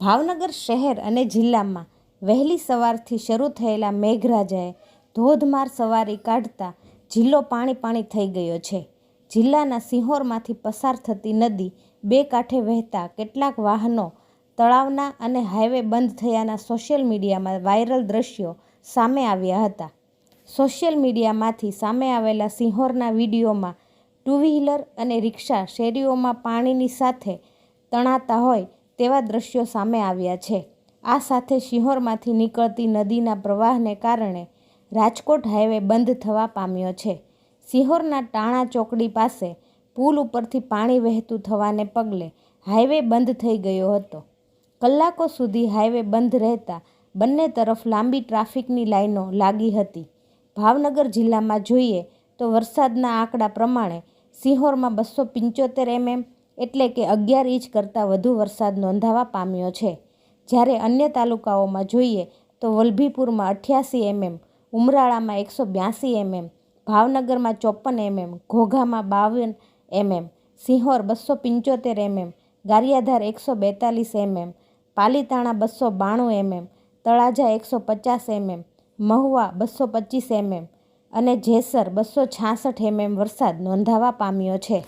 ભાવનગર શહેર અને જિલ્લામાં વહેલી સવારથી શરૂ થયેલા મેઘરાજાએ ધોધમાર સવારી કાઢતા જિલ્લો પાણી પાણી થઈ ગયો છે. જિલ્લાના સિંહોરમાંથી પસાર થતી નદી બે કાંઠે વહેતા કેટલાક વાહનો તળાવના અને હાઈવે બંધ થયાના સોશિયલ મીડિયામાં વાયરલ દ્રશ્યો સામે આવ્યા હતા. સોશિયલ મીડિયામાંથી સામે આવેલા સિંહોરના વિડીયોમાં ટુ વ્હીલર અને રિક્ષા શેરીઓમાં પાણીની સાથે તણાતા હોય તેવા દ્રશ્યો સામે આવ્યા છે. આ સાથે શિહોરમાંથી નીકળતી નદીના પ્રવાહને કારણે રાજકોટ હાઈવે બંધ થવા પામ્યો છે. સિહોરના ટાણા ચોકડી પાસે પુલ ઉપરથી પાણી વહેતું થવાને પગલે હાઈવે બંધ થઈ ગયો હતો. કલાકો સુધી હાઈવે બંધ રહેતા બંને તરફ લાંબી ટ્રાફિકની લાઈનો લાગી હતી. ભાવનગર જિલ્લામાં જોઈએ તો વરસાદના આંકડા પ્રમાણે સિંહોરમાં બસો પંચોતેર એમએમ એટલે કે અગિયાર ઇંચ કરતાં વધુ વરસાદ નોંધાવા પામ્યો છે. જ્યારે અન્ય તાલુકાઓમાં જોઈએ તો વલભીપુરમાં અઠ્યાસી એમએમ, ઉમરાળામાં એકસો બ્યાસી એમએમ, ભાવનગરમાં ચોપન એમએમ, ઘોઘામાં બાવન એમએમ, સિંહોર બસો પંચોતેર એમએમ, ગારિયાધાર એકસો બેતાલીસ એમએમ, પાલીતાણા બસો બાણું એમએમ, તળાજા એકસો પચાસ એમએમ, મહુવા બસો પચીસ એમએમ અને જેસર બસો છાસઠ એમએમ વરસાદ નોંધાવા પામ્યો છે.